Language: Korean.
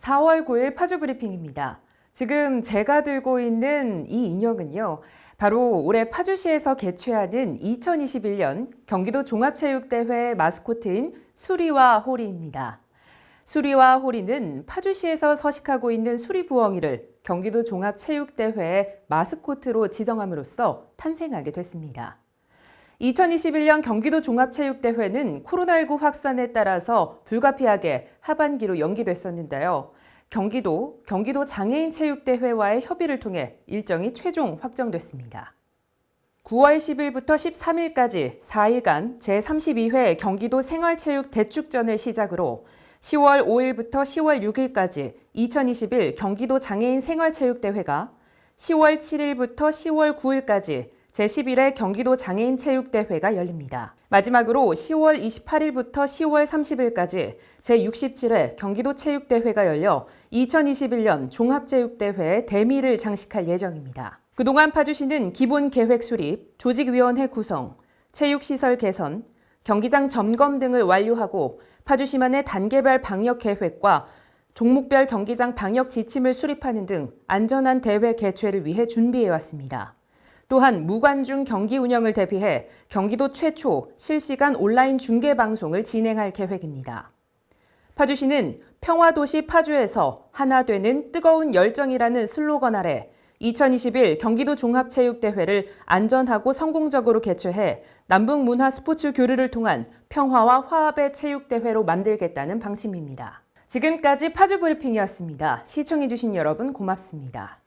4월 9일 파주 브리핑입니다. 지금 제가 들고 있는 이 인형은요. 바로 올해 파주시에서 개최하는 2021년 경기도 종합체육대회 마스코트인 수리와 호리입니다. 수리와 호리는 파주시에서 서식하고 있는 수리 부엉이를 경기도 종합체육대회의 마스코트로 지정함으로써 탄생하게 됐습니다. 2021년 경기도 종합체육대회는 코로나19 확산에 따라서 불가피하게 하반기로 연기됐었는데요. 경기도 경기도 장애인 체육대회와의 협의를 통해 일정이 최종 확정됐습니다. 9월 10일부터 13일까지 4일간 제32회 경기도 생활체육 대축전을 시작으로 10월 5일부터 10월 6일까지 2021 경기도 장애인 생활체육대회가 10월 7일부터 10월 9일까지 제11회 경기도 장애인 체육대회가 열립니다. 마지막으로 10월 28일부터 10월 30일까지 제67회 경기도 체육대회가 열려 2021년 종합체육대회의 대미를 장식할 예정입니다. 그동안 파주시는 기본 계획 수립, 조직위원회 구성, 체육시설 개선, 경기장 점검 등을 완료하고 파주시만의 단계별 방역 계획과 종목별 경기장 방역 지침을 수립하는 등 안전한 대회 개최를 위해 준비해 왔습니다. 또한 무관중 경기 운영을 대비해 경기도 최초 실시간 온라인 중계 방송을 진행할 계획입니다. 파주시는 평화도시 파주에서 하나 되는 뜨거운 열정이라는 슬로건 아래 2021 경기도 종합체육대회를 안전하고 성공적으로 개최해 남북 문화 스포츠 교류를 통한 평화와 화합의 체육대회로 만들겠다는 방침입니다. 지금까지 파주 브리핑이었습니다. 시청해주신 여러분 고맙습니다.